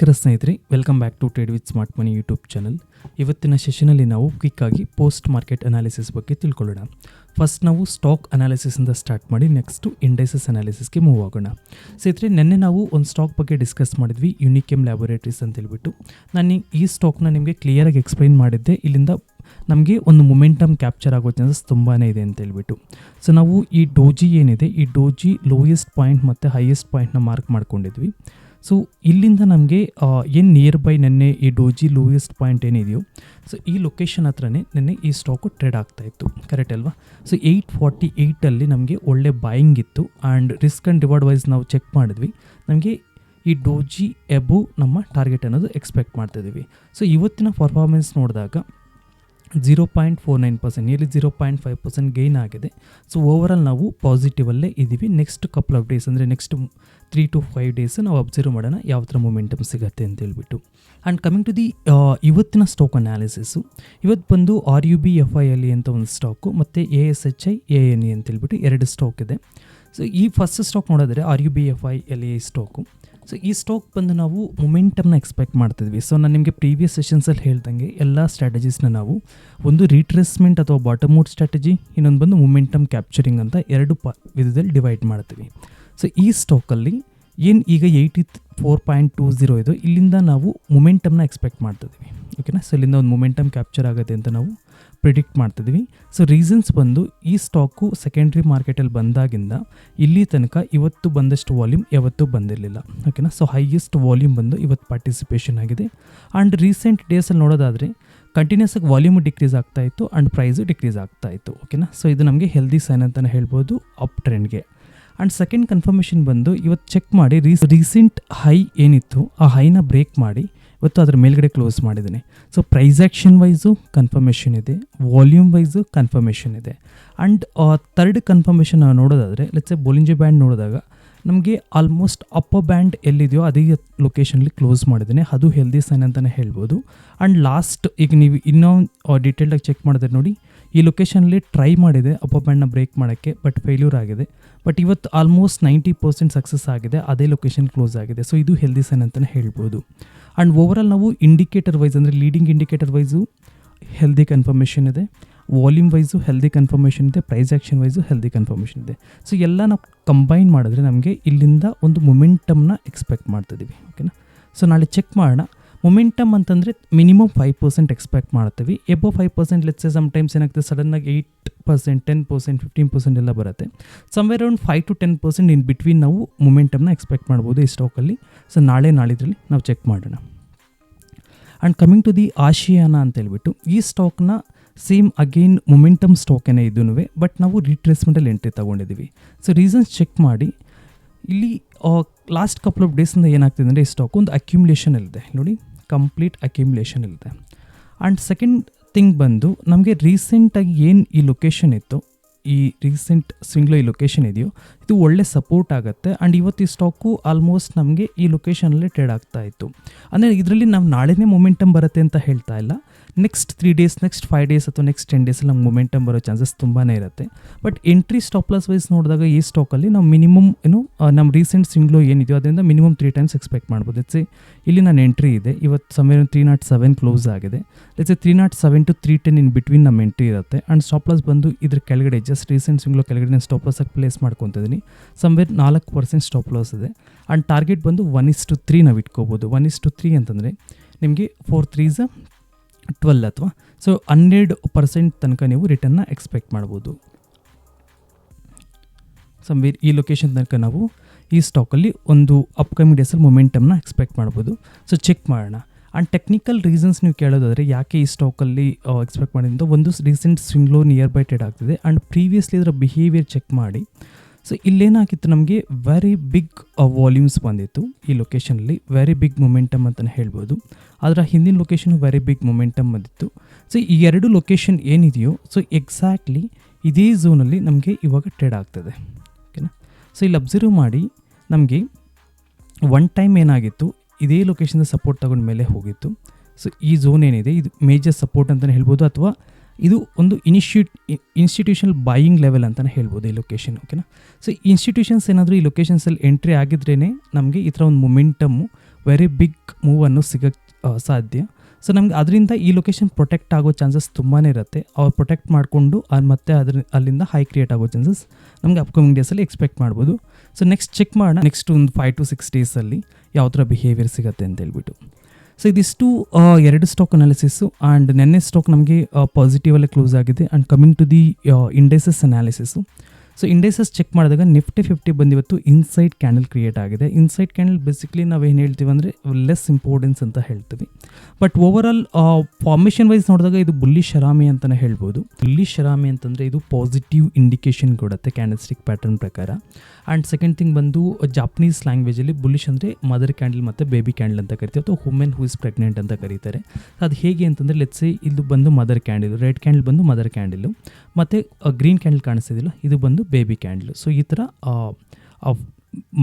ನಮಸ್ಕಾರ ಸ್ನೇಹಿತರೆ welcome back to trade with smart money YouTube channel ಇವತ್ತಿನ ಸೆಷನಲ್ಲಿ ನಾವು ಕ್ವಿಕ್ಕಾಗಿ ಪೋಸ್ಟ್ ಮಾರ್ಕೆಟ್ ಅನಾಲಿಸಿಸ್ ಬಗ್ಗೆ ತಿಳ್ಕೊಳ್ಳೋಣ. ಫಸ್ಟ್ ನಾವು ಸ್ಟಾಕ್ ಅನಾಲಿಸಿಸಿಂದ ಸ್ಟಾರ್ಟ್ ಮಾಡಿ ನೆಕ್ಸ್ಟು ಇಂಡೈಸಸ್ ಅನಾಲಿಸಿಸ್ಗೆ ಮೂವ್ ಆಗೋಣ. ಸ್ನೇಹಿತರೆ, ನಿನ್ನೆ ನಾವು ಒಂದು ಸ್ಟಾಕ್ ಬಗ್ಗೆ ಡಿಸ್ಕಸ್ ಮಾಡಿದ್ವಿ ಯುನಿಕೆಮ್ ಲ್ಯಾಬೊರೇಟರೀಸ್ ಅಂತ ಹೇಳ್ಬಿಟ್ಟು. ನಾನು ಈ ಸ್ಟಾಕ್ನ ನಿಮಗೆ ಕ್ಲಿಯರಾಗಿ ಎಕ್ಸ್ಪ್ಲೈನ್ ಮಾಡಿದ್ದೆ. ಇಲ್ಲಿಂದ ನಮಗೆ ಒಂದು ಮೊಮೆಂಟಮ್ ಕ್ಯಾಪ್ಚರ್ ಆಗೋ ಚಾನ್ಸಸ್ ತುಂಬಾ ಇದೆ ಅಂತ ಹೇಳ್ಬಿಟ್ಟು. ಸೊ ನಾವು ಈ ಡೋಜಿ ಏನಿದೆ, ಈ ಡೋಜಿ ಲೋಯೆಸ್ಟ್ ಪಾಯಿಂಟ್ ಮತ್ತು ಹೈಯೆಸ್ಟ್ ಪಾಯಿಂಟ್ನ ಮಾರ್ಕ್ ಮಾಡ್ಕೊಂಡಿದ್ವಿ. ಸೊ ಇಲ್ಲಿಂದ ನಮಗೆ ಏನು ನಿಯರ್ ಬೈ ನೆನ್ನೆ ಈ ಡೋಜಿ ಲೋಯೆಸ್ಟ್ ಪಾಯಿಂಟ್ ಏನಿದೆಯೋ ಸೊ ಈ ಲೊಕೇಶನ್ ಹತ್ರನೇ ನೆನ್ನೆ ಈ ಸ್ಟಾಕು ಟ್ರೇಡ್ ಆಗ್ತಾ ಇತ್ತು. ಕರೆಕ್ಟ್ ಅಲ್ವಾ? ಸೊ ಏಯ್ಟ್ ಫಾರ್ಟಿ ಏಯ್ಟಲ್ಲಿ ನಮಗೆ ಒಳ್ಳೆ ಬಾಯಿಂಗ್ ಇತ್ತು. And risk and reward wise ನಾವು ಚೆಕ್ ಮಾಡಿದ್ವಿ. ನಮಗೆ ಈ ಡೋಜಿ ಎಬು ನಮ್ಮ ಟಾರ್ಗೆಟ್ ಅನ್ನೋದು ಎಕ್ಸ್ಪೆಕ್ಟ್ ಮಾಡ್ತಿದ್ದೀವಿ. ಸೊ ಇವತ್ತಿನ ಪರ್ಫಾರ್ಮೆನ್ಸ್ ನೋಡಿದಾಗ zero point four nine percent nearly zero point five percent gain ಆಗಿದೆ. ಸೊ ಓವರಾಲ್ ನಾವು ಪಾಸಿಟಿವಲ್ಲೇ ಇದ್ದೀವಿ ನೆಕ್ಸ್ಟ್ ಕಪಲ್ ಆಫ್ ಡೇಸ್ ಅಂದರೆ next three to five days ನಾವು ಅಬ್ಸರ್ವ್ ಮಾಡೋಣ ಯಾವ ಥರ ಮೊಮೆಂಟಮ್ ಸಿಗುತ್ತೆ ಅಂತ ಹೇಳ್ಬಿಟ್ಟು. ಆ್ಯಂಡ್ ಕಮಿಂಗ್ ಟು ದಿ ಇವತ್ತಿನ ಸ್ಟಾಕ್ ಅನಾಲಿಸಿಸು ಇವತ್ತು ಬಂದು R U B F I L ಅಂತ ಒಂದು ಸ್ಟಾಕು ಮತ್ತು A S H I A N E ಅಂತ ಹೇಳ್ಬಿಟ್ಟು ಎರಡು ಸ್ಟಾಕ್ ಇದೆ. ಸೊ ಈ ಫಸ್ಟ್ ಸ್ಟಾಕ್ ನೋಡಿದ್ರೆ R U B F I L A stock so ಈ ಸ್ಟಾಕ್ ಬಂದು ನಾವು ಮೊಮೆಂಟಮ್ನ ಎಕ್ಸ್ಪೆಕ್ಟ್ ಮಾಡ್ತಿದ್ವಿ ಸೊ ನಾನು ನಿಮಗೆ ಪ್ರೀವಿಯಸ್ ಸೆಷನ್ಸಲ್ಲಿ ಹೇಳ್ದಂಗೆ ಎಲ್ಲ ಸ್ಟ್ರಾಟಜೀಸ್ನ ನಾವು ಒಂದು ರೀಟ್ರೆಸ್ಮೆಂಟ್ ಅಥವಾ ಬಾಟಮ್ ಔಟ್ ಸ್ಟ್ರಾಟಜಿ ಇನ್ನೊಂದು ಬಂದು ಮೊಮೆಂಟಮ್ ಕ್ಯಾಪ್ಚರಿಂಗ್ ಅಂತ ಎರಡು ಪ, ವಿಧದಲ್ಲಿ ಡಿವೈಡ್ ಮಾಡ್ತೀವಿ. ಸೊ ಈ ಸ್ಟಾಕಲ್ಲಿ ಏನು ಈಗ eighty four point two zero ಇದು, ಇಲ್ಲಿಂದ ನಾವು ಮೊಮೆಂಟಮ್ನ ಎಕ್ಸ್ಪೆಕ್ಟ್ ಮಾಡ್ತಿದ್ವಿ ಓಕೆನಾ ಸೊ ಇಲ್ಲಿಂದ ಒಂದು ಮೊಮೆಂಟಮ್ ಕ್ಯಾಪ್ಚರ್ ಆಗುತ್ತೆ ಅಂತ ನಾವು ಪ್ರಿಡಿಕ್ಟ್ ಮಾಡ್ತಿದ್ವಿ ಸೊ ರೀಸನ್ಸ್ ಬಂದು ಈ ಸ್ಟಾಕು ಸೆಕೆಂಡ್ರಿ ಮಾರ್ಕೆಟಲ್ಲಿ ಬಂದಾಗಿಂದ ಇಲ್ಲಿ ತನಕ ಇವತ್ತು ಬಂದಷ್ಟು ವಾಲ್ಯೂಮ್ ಯಾವತ್ತೂ ಬಂದಿರಲಿಲ್ಲ. ಓಕೆನಾ ಸೊ ಹೈಯೆಸ್ಟ್ ವಾಲ್ಯೂಮ್ ಬಂದು ಇವತ್ತು ಪಾರ್ಟಿಸಿಪೇಷನ್ ಆಗಿದೆ. ಆ್ಯಂಡ್ ರೀಸೆಂಟ್ ಡೇಸಲ್ಲಿ ನೋಡೋದಾದರೆ ಕಂಟಿನ್ಯೂಸ್ ಆಗಿ ವಾಲ್ಯೂಮ್ ಡಿಕ್ರೀಸ್ ಆಗ್ತಾ ಇತ್ತು ಆ್ಯಂಡ್ ಪ್ರೈಸು ಡಿಕ್ರೀಸ್ ಆಗ್ತಾ ಇತ್ತು. ಓಕೆನಾ ಸೊ ಇದು ನಮಗೆ ಹೆಲ್ದಿ ಸೈನ್ ಅಂತಲೇ ಹೇಳ್ಬೋದು ಅಪ್ ಟ್ರೆಂಡ್ಗೆ ಆ್ಯಂಡ್ ಸೆಕೆಂಡ್ ಕನ್ಫರ್ಮೇಷನ್ ಬಂದು ಇವತ್ತು ಚೆಕ್ ಮಾಡಿ ರೀಸ್ ರೀಸೆಂಟ್ ಹೈ ಏನಿತ್ತು, ಆ ಹೈನ ಬ್ರೇಕ್ ಮಾಡಿ ಇವತ್ತು ಅದ್ರ ಮೇಲ್ಗಡೆ ಕ್ಲೋಸ್ ಮಾಡಿದ್ದೀನಿ. So price action wise confirmation ಇದೆ ವಾಲ್ಯೂಮ್ ವೈಸು ಕನ್ಫರ್ಮೇಷನ್ ಇದೆ. ಆ್ಯಂಡ್ ಥರ್ಡ್ ಕನ್ಫರ್ಮೇಷನ್ ನಾವು ನೋಡೋದಾದರೆ ಲೆಟ್ಸೆ ಬೋಲಿಂಜೆ ಬ್ಯಾಂಡ್ ನೋಡಿದಾಗ, ನಮಗೆ ಆಲ್ಮೋಸ್ಟ್ ಅಪ್ಪರ್ ಬ್ಯಾಂಡ್ ಎಲ್ಲಿದೆಯೋ ಅದೇ ಲೊಕೇಶನಲ್ಲಿ ಕ್ಲೋಸ್ ಮಾಡಿದ್ದೀನಿ. ಅದು ಹೆಲ್ದಿ ಸೈನ್ ಅಂತಲೇ ಹೇಳ್ಬೋದು. ಆ್ಯಂಡ್ ಲಾಸ್ಟ್ ಈಗ ನೀವು ಇನ್ನೂ ಡೀಟೇಲ್ಡಾಗಿ ಚೆಕ್ ಮಾಡಿದ್ರೆ ನೋಡಿ, ಈ ಲೊಕೇಶನಲ್ಲಿ ಟ್ರೈ ಮಾಡಿದೆ ಅಪ್ಪರ್ ಬ್ಯಾಂಡ್ನ ಬ್ರೇಕ್ ಮಾಡೋಕ್ಕೆ ಬಟ್ ಫೇಲ್ಯೂರ್ ಆಗಿದೆ. ಬಟ್ ಇವತ್ತು ಆಲ್ಮೋಸ್ಟ್ ನೈಂಟಿ ಪರ್ಸೆಂಟ್ ಸಕ್ಸಸ್ ಆಗಿದೆ, ಅದೇ ಲೊಕೇಶನ್ ಕ್ಲೋಸ್ ಆಗಿದೆ. ಸೊ ಇದು ಹೆಲ್ದಿ ಸೈನ್ ಅಂತಲೇ ಹೇಳ್ಬೋದು. ಆ್ಯಂಡ್ ಓವರಾಲ್ ನಾವು ಇಂಡಿಕೇಟರ್ ವೈಸ್ ಅಂದರೆ leading indicator wise healthy confirmation ಇದೆ. ವಾಲ್ಯೂಮ್ ವೈಸು ಹೆಲ್ದಿ ಕನ್ಫರ್ಮೇಷನ್ ಇದೆ. Price action wise healthy confirmation ಇದೆ. ಸೊ ಎಲ್ಲ ನಾವು ಕಂಬೈನ್ ಮಾಡಿದ್ರೆ ನಮಗೆ ಇಲ್ಲಿಂದ ಒಂದು ಮೊಮೆಂಟಮ್ನ ಎಕ್ಸ್ಪೆಕ್ಟ್ ಮಾಡ್ತಿದ್ದೀವಿ ಓಕೆನಾ ಸೊ ನಾಳೆ ಚೆಕ್ ಮಾಡೋಣ. ಮೊಮೆಂಟಮ್ ಅಂತಂದರೆ ಮಿನಿಮಮ್ ಫೈವ್ ಪರ್ಸೆಂಟ್ ಎಕ್ಸ್ಪೆಕ್ಟ್ ಮಾಡ್ತೀವಿ. Above five percent let's say sometimes ಏನಾಗ್ತದೆ ಸಡನ್ನಾಗಿ eight percent ten percent fifteen percent ಎಲ್ಲ ಬರುತ್ತೆ. Somewhere around five to ten percent in between ನಾವು ಮೊಮೆಂಟಮ್ನ ಎಕ್ಸ್ಪೆಕ್ಟ್ ಮಾಡ್ಬೋದು ಈ ಸ್ಟಾಕಲ್ಲಿ ಸೊ ನಾಳೆ, ನಾಳಿದ್ರಲ್ಲಿ ನಾವು ಚೆಕ್ ಮಾಡೋಣ. And coming to the Ashiana ಅಂತ ಹೇಳ್ಬಿಟ್ಟು, ಈ ಸ್ಟಾಕ್ನ ಸೇಮ್ ಅಗೈನ್ ಮೊಮೆಂಟಮ್ ಸ್ಟಾಕೇನೇ ಇದೂ ಬಟ್ ನಾವು ರೀಟ್ರೇಸ್ಮೆಂಟಲ್ಲಿ ಎಂಟ್ರಿ ತೊಗೊಂಡಿದ್ದೀವಿ. ಸೊ ರೀಸನ್ಸ್ ಚೆಕ್ ಮಾಡಿ. ಇಲ್ಲಿ ಲಾಸ್ಟ್ ಕಪಲ್ ಆಫ್ ಡೇಸಿಂದ ಏನಾಗ್ತಿದೆ ಅಂದರೆ ಈ ಸ್ಟಾಕ್ ಒಂದು ಅಕ್ಯುಮುಲೇಷನ್ ಇದೆ ನೋಡಿ. ಕಂಪ್ಲೀಟ್ ಅಕ್ಯುಮ್ಯುಲೇಷನ್ ಇರುತ್ತೆ. ಆ್ಯಂಡ್ ಸೆಕೆಂಡ್ ಥಿಂಗ್ ಬಂದು, ನಮಗೆ ರೀಸೆಂಟಾಗಿ ಏನು ಈ ಲೊಕೇಶನ್ ಇತ್ತು, ಈ ರೀಸೆಂಟ್ ಸ್ವಿಂಗ್ಲೋ ಈ ಲೊಕೇಶನ್ ಇದೆಯೋ, ಇದು ಒಳ್ಳೆ ಸಪೋರ್ಟ್ ಆಗುತ್ತೆ. ಆ್ಯಂಡ್ ಇವತ್ತು ಈ ಸ್ಟಾಕು ಆಲ್ಮೋಸ್ಟ್ ನಮಗೆ ಈ ಲೊಕೇಶನಲ್ಲೇ ಟ್ರೇಡ್ ಆಗ್ತಾ ಇತ್ತು. ಅಂದರೆ ಇದರಲ್ಲಿ ನಾವು ನಾಳೆನೇ ಮೊಮೆಂಟಮ್ ಬರುತ್ತೆ ಅಂತ ಹೇಳ್ತಾ ಇಲ್ಲ. Next three days next five days ಅಥವಾ ನೆಕ್ಸ್ಟ್ ಟೆನ್ ಡೇಸಲ್ಲಿ ನಮ್ಗೆ ಮೊಮೆಂಟಮ್ ಬರೋ ಚಾನ್ಸಸ್ ತುಂಬಾ ಇರುತ್ತೆ. ಬಟ್ ಎಂಟ್ರಿ ಸ್ಟಾಪ್ಲಸ್ ವೈಸ್ ನೋಡಿದಾಗ ಈ ಸ್ಟಾಕಲ್ಲಿ ನಾವು ಮಿನಿಮಮ್ ಏನು ನಮ್ಮ ರೀಸೆಂಟ್ ಸಿಂಗ್ಲೋ ಏನಿದೆಯೋ ಅದರಿಂದ ಮಿನಿಮಮ್ ತ್ರೀ ಟೈಮ್ಸ್ ಎಕ್ಸ್ಪೆಕ್ಟ್ ಮಾಡ್ಬೋದು. ಇಟ್ಸ್ ಇಲ್ಲಿ ನಾನು ಎಂಟ್ರಿ ಇದೆ. ಇವತ್ತು ಸಮಯ ತ್ರೀ ನಾಟ್ ಸೆವೆನ್ ಕ್ಲೋಸ್ ಆಗಿದೆ. Let's three naught seven to three ten in between ನಮ್ಮ ಎಂಟ್ರಿ ಇರುತ್ತೆ. ಆ್ಯಂಡ್ ಸ್ಟಾಪ್ಲಸ್ ಬಂದು ಇದ್ರ ಕೆಳಗಡೆ ಜಸ್ಟ್ ರೀಸೆಂಟ್ ಸಿಂಗ್ಲೋ ಕೆಳಗಡೆ ನಾನು ಸ್ಟಾಪ್ಲಾಸಾಗಿ ಪ್ಲೇಸ್ ಮಾಡ್ಕೊತಿದ್ದೀನಿ. ಸಮ್ವೇರ್ ನಾಲ್ಕು ಪರ್ಸೆಂಟ್ ಸ್ಟಾಪ್ ಲಾಸ್ ಇದೆ. ಆ್ಯಂಡ್ ಟಾರ್ಗೆಟ್ ಬಂದು ಒನ್ ಇಸ್ ಟು ತ್ರೀ ನಾವು ಇಟ್ಕೋಬೋದು. ಒನ್ ಇಸ್ ಟು ತ್ರೀ ಅಂತಂದರೆ ನಿಮಗೆ ಫೋರ್ ತ್ರೀಸ್ ಟ್ವೆಲ್ ಅಥವಾ? ಸೊ ಹನ್ನೆರಡು ಪರ್ಸೆಂಟ್ ತನಕ ನೀವು ರಿಟರ್ನ್ನ ಎಕ್ಸ್ಪೆಕ್ಟ್ ಮಾಡ್ಬೋದು. ಸೊ ಈ ಲೊಕೇಶನ್ ತನಕ ನಾವು ಈ ಸ್ಟಾಕಲ್ಲಿ ಒಂದು ಅಪ್ಕಮಿಂಗ್ ಡೇಸಲ್ಲಿ ಮೊಮೆಂಟಮ್ನ ಎಕ್ಸ್ಪೆಕ್ಟ್ ಮಾಡ್ಬೋದು. ಸೊ ಚೆಕ್ ಮಾಡೋಣ. ಆ್ಯಂಡ್ ಟೆಕ್ನಿಕಲ್ ರೀಸನ್ಸ್ ನೀವು ಕೇಳೋದಾದರೆ ಯಾಕೆ ಈ ಸ್ಟಾಕಲ್ಲಿ ಎಕ್ಸ್ಪೆಕ್ಟ್ ಮಾಡಿದ್ದು ಒಂದು recent swing low near by trade ಆಗ್ತಿದೆ. ಆ್ಯಂಡ್ ಪ್ರೀವಿಯಸ್ಲಿ ಇದರ ಬಿಹೇವಿಯರ್ ಚೆಕ್ ಮಾಡಿ. ಸೊ ಇಲ್ಲೇನಾಗಿತ್ತು ನಮಗೆ? ವೆರಿ ಬಿಗ್ ವಾಲ್ಯೂಮ್ಸ್ ಬಂದಿತ್ತು ಈ ಲೊಕೇಶನಲ್ಲಿ ವೆರಿ ಬಿಗ್ ಮೊಮೆಂಟಮ್ ಅಂತಲೇ ಹೇಳ್ಬೋದು. ಅದರ ಹಿಂದಿನ ಲೊಕೇಶನ್ ವೆರಿ ಬಿಗ್ ಮೊಮೆಂಟಮ್ ಬಂದಿತ್ತು. ಸೊ ಈ ಎರಡು ಲೊಕೇಶನ್ ಏನಿದೆಯೋ? ಸೊ ಎಕ್ಸಾಕ್ಟ್ಲಿ ಇದೇ ಝೋನಲ್ಲಿ ನಮಗೆ ಇವಾಗ ಟ್ರೇಡ್ ಆಗ್ತದೆ. ಓಕೆನಾ ಸೊ ಇಲ್ಲಿ ಅಬ್ಸರ್ವ್ ಮಾಡಿ ನಮಗೆ ಒನ್ ಟೈಮ್ ಏನಾಗಿತ್ತು? ಇದೇ ಲೊಕೇಶನ್ ಸಪೋರ್ಟ್ ತಗೊಂಡ ಮೇಲೆ ಹೋಗಿತ್ತು. ಸೊ ಈ ಝೋನ್ ಏನಿದೆ ಇದು ಮೇಜರ್ ಸಪೋರ್ಟ್ ಅಂತಲೇ ಹೇಳ್ಬೋದು ಅಥವಾ ಇದು ಒಂದು ಇನಿಷ್ಯೂಟ್ ಇನ್ಸ್ಟಿಟ್ಯೂಷನಲ್ ಬಾಯಿಂಗ್ ಲೆವೆಲ್ ಅಂತಲೇ ಹೇಳ್ಬೋದು ಈ ಲೊಕೇಶನ್ ಓಕೆನಾ ಸೊ ಇನ್ಸ್ಟಿಟ್ಯೂಷನ್ಸ್ ಏನಾದರೂ ಈ ಲೊಕೇಶನ್ಸಲ್ಲಿ ಎಂಟ್ರಿ ಆಗಿದ್ರೇ ನಮಗೆ ಈ ಥರ ಒಂದು ಮೊಮೆಂಟಮ್ಮು ವೆರಿ ಬಿಗ್ ಮೂವನ್ನು ಸಿಗೋಕ್ಕೆ ಸಾಧ್ಯ. ಸೊ ನಮ್ಗೆ ಅದರಿಂದ ಈ ಲೊಕೇಶನ್ ಪ್ರೊಟೆಕ್ಟ್ ಆಗೋ ಚಾನ್ಸಸ್ ತುಂಬಾ ಇರುತ್ತೆ. ಅವ್ರು ಪ್ರೊಟೆಕ್ಟ್ ಮಾಡಿಕೊಂಡು ಮತ್ತೆ ಅದ್ರ, ಅಲ್ಲಿಂದ ಹೈ ಕ್ರಿಯೇಟ್ ಆಗೋ ಚಾನ್ಸಸ್ ನಮಗೆ ಅಪ್ಕಮಿಂಗ್ ಡೇಸಲ್ಲಿ ಎಕ್ಸ್ಪೆಕ್ಟ್ ಮಾಡ್ಬೋದು. ಸೊ ನೆಕ್ಸ್ಟ್ ಚೆಕ್ ಮಾಡೋಣ ನೆಕ್ಸ್ಟ್ ಒಂದು ಫೈವ್ ಟು ಸಿಕ್ಸ್ ಡೇಸಲ್ಲಿ ಯಾವ ಥರ ಬಿಹೇವಿಯರ್ ಸಿಗುತ್ತೆ ಅಂತ ಹೇಳ್ಬಿಟ್ಟು. ಸೊ ಇದಿಷ್ಟು ಆ, ಎರಡು ಸ್ಟಾಕ್ ಅನಾಲಿಸಿಸು ಆ್ಯಂಡ್ ನೆನ್ನೆ ಸ್ಟಾಕ್ ನಮಗೆ ಪಾಸಿಟಿವಲ್ಲೇ ಕ್ಲೋಸ್ ಆಗಿದೆ. And coming to the indices analysis so indices check ಮಾಡಿದಾಗ ನಿಫ್ಟಿ ಫಿಫ್ಟಿ ಬಂದಿವತ್ತು ಇನ್ಸೈಡ್ ಕ್ಯಾಂಡಲ್ ಕ್ರಿಯೇಟ್ ಆಗಿದೆ. ಇನ್ಸೈಡ್ ಕ್ಯಾಂಡಲ್ ಬೇಸಿಕಲಿ ನಾವು ಏನು ಹೇಳ್ತೀವಿ ಅಂದರೆ ಲೆಸ್ ಇಂಪಾರ್ಟೆನ್ಸ್ ಅಂತ ಹೇಳ್ತೀವಿ. But over all formation wise ನೋಡಿದಾಗ ಇದು ಬುಲ್ಲಿ ಶರಾಮಿ ಅಂತಲೇ ಹೇಳ್ಬೋದು. ಬುಲ್ಲಿ ಶರಾಮಿ ಅಂತಂದರೆ ಇದು ಪಾಸಿಟಿವ್ ಇಂಡಿಕೇಶನ್ ಕೊಡುತ್ತೆ ಕ್ಯಾಂಡಲ್ಸ್ಟಿಕ್ ಪ್ಯಾಟರ್ನ್ ಪ್ರಕಾರ. ಆ್ಯಂಡ್ ಸೆಕೆಂಡ್ ಥಿಂಗ್ ಬಂದು ಜಾಪನೀಸ್ ಲ್ಯಾಂಗ್ವೇಜಲ್ಲಿ ಬುಲ್ಲಿಶ್ ಅಂದರೆ ಮದರ್ ಕ್ಯಾಂಡಲ್ ಮತ್ತು ಬೇಬಿ ಕ್ಯಾಂಡಲ್ ಅಂತ ಕರಿತೀವಿ. ಅಥವಾ ವುಮೆನ್ ಹೂ ಇಸ್ ಪ್ರೆಗ್ನೆಂಟ್ ಅಂತ ಕರೀತಾರೆ. ಅದು ಹೇಗೆ ಅಂತಂದರೆ ಲೆಟ್ಸೆ ಇದು ಬಂದು ಮದರ್ ಕ್ಯಾಂಡಲ್ ರೆಡ್ ಕ್ಯಾಂಡಲ್ ಬಂದು ಮದರ್ ಕ್ಯಾಂಡಲು ಮತ್ತು ಗ್ರೀನ್ ಕ್ಯಾಂಡಲ್ ಕಾಣಿಸ್ತಿದಿಲ್ಲ ಇದು ಬಂದು ಬೇಬಿ ಕ್ಯಾಂಡಲು. ಸೊ ಈ ಥರ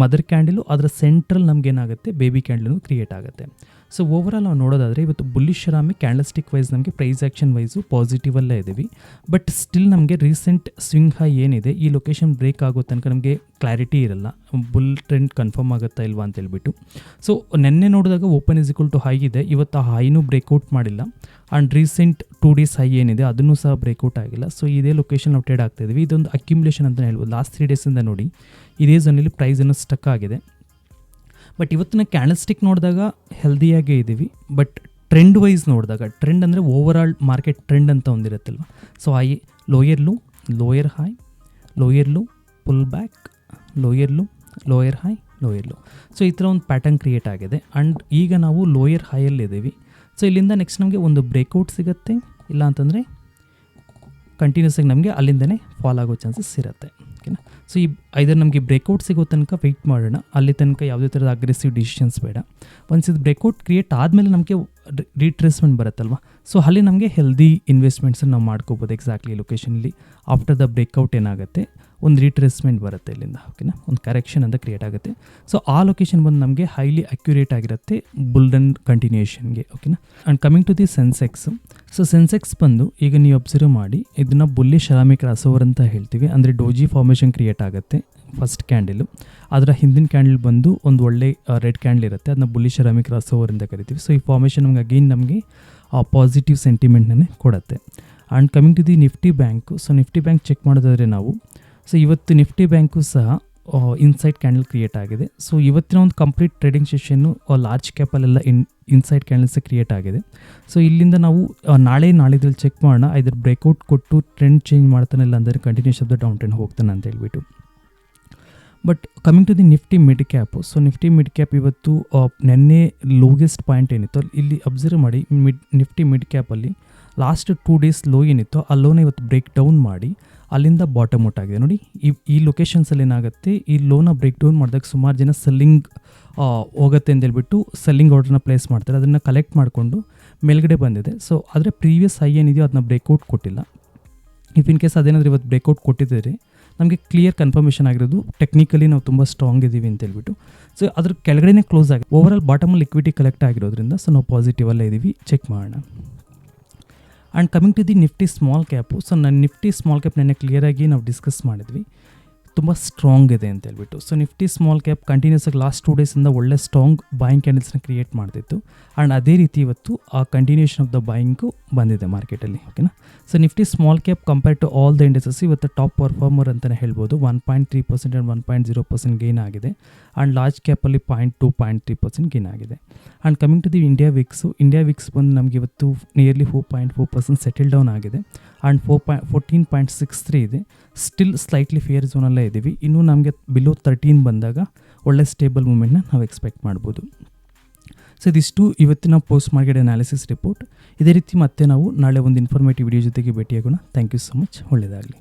ಮದರ್ ಕ್ಯಾಂಡಲು ಅದರ ಸೆಂಟ್ರಲ್ ನಮಗೇನಾಗುತ್ತೆ ಬೇಬಿ ಕ್ಯಾಂಡಲು ಕ್ರಿಯೇಟ್ ಆಗುತ್ತೆ. ಸೊ ಓವರಾಲ್ ನಾವು ನೋಡೋದಾದರೆ ಇವತ್ತು ಬುಲ್ಲಿಶ್ ರಾಮಿ ಕ್ಯಾಂಡಲ್ಸ್ಟಿಕ್ ವೈಸ್ ನಮಗೆ ಪ್ರೈಸ್ ಆ್ಯಕ್ಷನ್ ವೈಸು ಪಾಸಿಟಿವಲ್ಲೇ ಇದ್ದೀವಿ. ಬಟ್ ಸ್ಟಿಲ್ ನಮಗೆ ರೀಸೆಂಟ್ ಸ್ವಿಂಗ್ ಹೈ ಏನಿದೆ, ಈ ಲೊಕೇಶನ್ ಬ್ರೇಕ್ ಆಗೋ ತನಕ ನಮಗೆ ಕ್ಲಾರಿಟಿ ಇರಲ್ಲ. ಬುಲ್ ಟ್ರೆಂಡ್ ಕನ್ಫರ್ಮ್ ಆಗುತ್ತಾ ಇಲ್ವಾ ಅಂತ ಹೇಳ್ಬಿಟ್ಟು. ಸೊ ನೆನ್ನೆ ನೋಡಿದಾಗ open is equal to high ಇದೆ. ಇವತ್ತು ಆ ಹೈನೂ ಬ್ರೇಕ್ಔಟ್ ಮಾಡಿಲ್ಲ. And recent two days high ಏನಿದೆ, ಅದನ್ನು ಸಹ ಬ್ರೇಕ್ಔಟ್ ಆಗಿಲ್ಲ. ಸೊ ಇದೇ ಲೊಕೇಶನ್ ನಾವು ಟ್ರೇಡ್ ಆಗ್ತಾ ಇದೀವಿ ಇದೊಂದು ಅಕ್ಯುಮುಲೇಷನ್ ಅಂತ ಹೇಳ್ಬೋದು. ಲಾಸ್ಟ್ ತ್ರೀ ಡೇಸಿಂದ ನೋಡಿ, ಇದೇ ಝೋನಲ್ಲಿ ಪ್ರೈಸ್ ಸ್ಟಕ್ ಆಗಿದೆ. ಬಟ್ ಇವತ್ತಿನ ಕ್ಯಾಂಡಲ್ಸ್ಟಿಕ್ ನೋಡಿದಾಗ ಹೆಲ್ದಿಯಾಗೇ ಇದ್ದೀವಿ ಬಟ್ ಟ್ರೆಂಡ್ ವೈಸ್ ನೋಡಿದಾಗ ಟ್ರೆಂಡ್ ಅಂದರೆ ಓವರ್ ಆಲ್ ಮಾರ್ಕೆಟ್ ಟ್ರೆಂಡ್ ಅಂತ ಒಂದಿರುತ್ತಲ್ವ so I lower low lower high lower low pull back lower low lower high lower low so ಈ ಥರ ಒಂದು ಪ್ಯಾಟರ್ನ್ ಕ್ರಿಯೇಟ್ ಆಗಿದೆ. ಆ್ಯಂಡ್ ಈಗ ನಾವು ಲೋಯರ್ ಹೈಯಲ್ಲಿದ್ದೀವಿ ಸೊ ಇಲ್ಲಿಂದ ನೆಕ್ಸ್ಟ್ ನಮಗೆ ಒಂದು ಬ್ರೇಕ್ಔಟ್ ಸಿಗುತ್ತೆ. ಇಲ್ಲ ಅಂತಂದರೆ ಕಂಟಿನ್ಯೂಸ್ ಆಗಿ ನಮಗೆ ಅಲ್ಲಿಂದನೇ ಫಾಲ್ ಆಗೋ ಚಾನ್ಸಸ್ ಇರುತ್ತೆ. ಸೊ ಈ ಐದರ್ ನಮಗೆ ಬ್ರೇಕೌಟ್ ಸಿಗೋ ತನಕ ವೆಯ್ಟ್ ಮಾಡೋಣ. ಅಲ್ಲಿ ತನಕ ಯಾವುದೇ ಥರದ ಅಗ್ರೆಸಿವ್ ಡಿಸಿಷನ್ಸ್ ಬೇಡ. ಒನ್ಸ್ ಇದು ಬ್ರೇಕೌಟ್ ಕ್ರಿಯೇಟ್ ಆದಮೇಲೆ ನಮಗೆ ರೀಟ್ರೆಸ್ಮೆಂಟ್ ಬರುತ್ತಲ್ವ? ಸೊ ಅಲ್ಲಿ ನಮಗೆ ಹೆಲ್ದಿ ಇನ್ವೆಸ್ಟ್ಮೆಂಟ್ಸನ್ನು ನಾವು ಮಾಡ್ಕೋಬೋದು ಎಕ್ಸಾಕ್ಟ್ಲಿ ಲೊಕೇಶನಲ್ಲಿ ಆಫ್ಟರ್ ದ ಬ್ರೇಕೌಟ್ ಏನಾಗುತ್ತೆ? ಒಂದು ರೀಟ್ರೆಸ್ಮೆಂಟ್ ಬರುತ್ತೆ ಇಲ್ಲಿಂದ ಓಕೆನಾ ಒಂದು ಕರೆಕ್ಷನ್ ಅಂತ ಕ್ರಿಯೇಟ್ ಆಗುತ್ತೆ. ಸೊ ಆ ಲೊಕೇಶನ್ ಬಂದು ನಮಗೆ ಹೈಲಿ ಅಕ್ಯುರೇಟ್ ಆಗಿರುತ್ತೆ ಬುಲ್ಡನ್ ಕಂಟಿನ್ಯೂಯೇಷನ್ಗೆ ಓಕೆನಾ and coming to the Sensex so Sensex ಬಂದು ಈಗ ನೀವು ಅಬ್ಸರ್ವ್ ಮಾಡಿ, ಇದನ್ನು ಬುಲ್ಲಿ ಶರಾಮಿಕ್ ರಸೋವರ್ ಅಂತ ಹೇಳ್ತೀವಿ. ಅಂದರೆ ಡೋಜಿ ಫಾರ್ಮೇಷನ್ ಕ್ರಿಯೇಟ್ ಆಗುತ್ತೆ ಫಸ್ಟ್ ಕ್ಯಾಂಡಲು ಅದರ ಹಿಂದಿನ ಕ್ಯಾಂಡಲ್ ಬಂದು ಒಂದು ಒಳ್ಳೆ ರೆಡ್ ಕ್ಯಾಂಡಲ್ ಇರುತ್ತೆ. ಅದನ್ನ ಬುಲ್ಲಿ ಶರಾಮಿಕ್ ರಸೋವರ್ ಅಂತ ಕರಿತೀವಿ. ಸೊ ಈ ಫಾರ್ಮೇಷನ್ ನಮ್ಗೆ ಅಗೇನ್ ನಮಗೆ ಪಾಸಿಟಿವ್ ಸೆಂಟಿಮೆಂಟ್ನೇ ಕೊಡುತ್ತೆ. And coming to the Nifty bank so Nifty bank check ಮಾಡೋದಾದರೆ ನಾವು ಸೊ ಇವತ್ತು ನಿಫ್ಟಿ ಬ್ಯಾಂಕು ಸಹ ಇನ್ಸೈಡ್ ಕ್ಯಾಂಡಲ್ ಕ್ರಿಯೇಟ್ ಆಗಿದೆ. ಸೊ ಇವತ್ತಿನ ಒಂದು ಕಂಪ್ಲೀಟ್ ಟ್ರೇಡಿಂಗ್ ಸೆಷನ್ನು ಲಾರ್ಜ್ ಕ್ಯಾಪಲ್ಲೆಲ್ಲ ಇನ್ ಇನ್ಸೈಡ್ ಕ್ಯಾಂಡಲ್ಸ್ ಕ್ರಿಯೇಟ್ ಆಗಿದೆ. ಸೊ ಇಲ್ಲಿಂದ ನಾವು ನಾಳೆ, ನಾಳಿದ್ರಲ್ಲಿ ಚೆಕ್ ಮಾಡೋಣ. ಇದ್ರ ಬ್ರೇಕ್ಔಟ್ ಕೊಟ್ಟು ಟ್ರೆಂಡ್ ಚೇಂಜ್ ಮಾಡ್ತಾನೆ ಇಲ್ಲ ಅಂದರೆ continues of the down trend ಹೋಗ್ತಾನೆ ಅಂತ ಹೇಳ್ಬಿಟ್ಟು. But coming to the Nifty mid cap so Nifty mid cap ಇವತ್ತು ನೆನ್ನೆ ಲೋಗೆಸ್ಟ್ ಪಾಯಿಂಟ್ ಏನಿತ್ತು? ಇಲ್ಲಿ ಅಬ್ಸರ್ವ್ ಮಾಡಿ ಮಿಡ್ ನಿಫ್ಟಿ ಮಿಡ್ ಕ್ಯಾಪಲ್ಲಿ ಲಾಸ್ಟ್ ಟೂ ಡೇಸ್ ಲೋ ಏನಿತ್ತು ಆ ಲೋನ ಇವತ್ತು ಬ್ರೇಕ್ ಡೌನ್ ಮಾಡಿ ಅಲ್ಲಿಂದ ಬಾಟಮ್ ಔಟ್ ಆಗಿದೆ. ನೋಡಿ, ಈ ಈ ಲೊಕೇಶನ್ಸಲ್ಲಿ ಏನಾಗುತ್ತೆ, ಈ ಲೋನ ಬ್ರೇಕ್ ಡೌನ್ ಮಾಡಿದಾಗ ಸುಮಾರು ಜನ ಸೆಲ್ಲಿಂಗ್ ಹೋಗುತ್ತೆ ಅಂತ ಹೇಳ್ಬಿಟ್ಟು ಸೆಲ್ಲಿಂಗ್ ಆರ್ಡ್ರನ್ನ ಪ್ಲೇಸ್ ಮಾಡ್ತಾರೆ. ಅದನ್ನು ಕಲೆಕ್ಟ್ ಮಾಡಿಕೊಂಡು ಮೇಲ್ಗಡೆ ಬಂದಿದೆ. ಸೊ ಆದರೆ ಪ್ರೀವಿಯಸ್ ಹೈ ಏನಿದೆಯೋ ಅದನ್ನ ಬ್ರೇಕ್ಔಟ್ ಕೊಟ್ಟಿಲ್ಲ. ಇಫ್ ಇನ್ ಕೇಸ್ ಅದೇನಾದರೂ ಇವತ್ತು ಬ್ರೇಕ್ಔಟ್ ಕೊಟ್ಟಿದ್ದೀರಿ ನಮಗೆ ಕ್ಲಿಯರ್ ಕನ್ಫರ್ಮೇಷನ್ ಆಗಿರೋದು ಟೆಕ್ನಿಕಲಿ ನಾವು ತುಂಬ ಸ್ಟ್ರಾಂಗ್ ಇದ್ದೀವಿ ಅಂತ ಹೇಳ್ಬಿಟ್ಟು. ಸೊ ಅದ್ರ ಕೆಳಗಡೆನೇ ಕ್ಲೋಸ್ ಆಗಿದೆ. ಓವರ್ ಆಲ್ ಬಾಟಮಲ್ಲಿ ಲಿಕ್ವಿಟಿ ಕಲೆಕ್ಟ್ ಆಗಿರೋದ್ರಿಂದ ಸೊ ನಾವು ಪಾಸಿಟಿವಲ್ಲೇ ಇದ್ದೀವಿ ಚೆಕ್ ಮಾಡೋಣ. And coming to the Nifty small cap so ನಾನು ನಿಫ್ಟಿ ಸ್ಮಾಲ್ ಕ್ಯಾಪ್ ನೆನ್ನೆ ಕ್ಲಿಯರಾಗಿ ನಾವು ಡಿಸ್ಕಸ್ ಮಾಡಿದ್ವಿ. ತುಂಬ ಸ್ಟ್ರಾಂಗ್ ಇದೆ ಅಂತ ಹೇಳ್ಬಿಟ್ಟು. So Nifty small cap continues ಆಗಿ ಲಾಸ್ಟ್ ಟೂ ಡೇಸಿಂದ ಒಳ್ಳೆ ಸ್ಟ್ರಾಂಗ್ ಬಾಯಿಂಗ್ ಕ್ಯಾಂಡಲ್ಸ್ನ ಕ್ರಿಯೇಟ್ ಮಾಡ್ತಿತ್ತು. ಆ್ಯಂಡ್ ಅದೇ ರೀತಿ ಇವತ್ತು ಆ ಕಂಟಿನ್ಯೂಷನ್ ಆಫ್ ದ ಬಾಯಿಂಗು ಬಂದಿದೆ ಮಾರ್ಕೆಟಲ್ಲಿ ಓಕೆನಾ so Nifty small cap compare to all the industries ಇವತ್ತು ಟಾಪ್ ಪರ್ಫಾರ್ಮರ್ ಅಂತಲೇ ಹೇಳ್ಬೋದು. One point three percent and one point zero percent gain ಆಗಿದೆ. And large ಕ್ಯಾಪಲ್ಲಿ point two point three percent gain ಆಗಿದೆ. And coming to the India VIX India VIX ಬಂದು ನಮಗೆ ಇವತ್ತು nearly four point four percent settle down ಆಗಿದೆ. And four point fourteen point six three ಇದೆ. Still slightly fear ಝೋನಲ್ಲೇ ಇದ್ದೀವಿ. ಇನ್ನೂ ನಮಗೆ below thirteen ಬಂದಾಗ ಒಳ್ಳೆ ಸ್ಟೇಬಲ್ ಮೂಮೆಂಟ್ನ ನಾವು ಎಕ್ಸ್ಪೆಕ್ಟ್ ಮಾಡ್ಬೋದು. ಸೊ ಇದಿಷ್ಟು ಇವತ್ತಿನ ಪೋಸ್ಟ್ ಮಾರ್ಕೆಟ್ ಅನಾಲಿಸಿಸ್ ರಿಪೋರ್ಟ್ ಇದೇ ರೀತಿ ಮತ್ತೆ ನಾವು ನಾಳೆ ಒಂದು ಇನ್ಫಾರ್ಮೇಟಿವ್ ವಿಡಿಯೋ ಜೊತೆಗೆ ಭೇಟಿಯಾಗೋಣ. ಥ್ಯಾಂಕ್ ಯು ಸೊ ಮಚ್ ಒಳ್ಳೆಯದಾಗಲಿ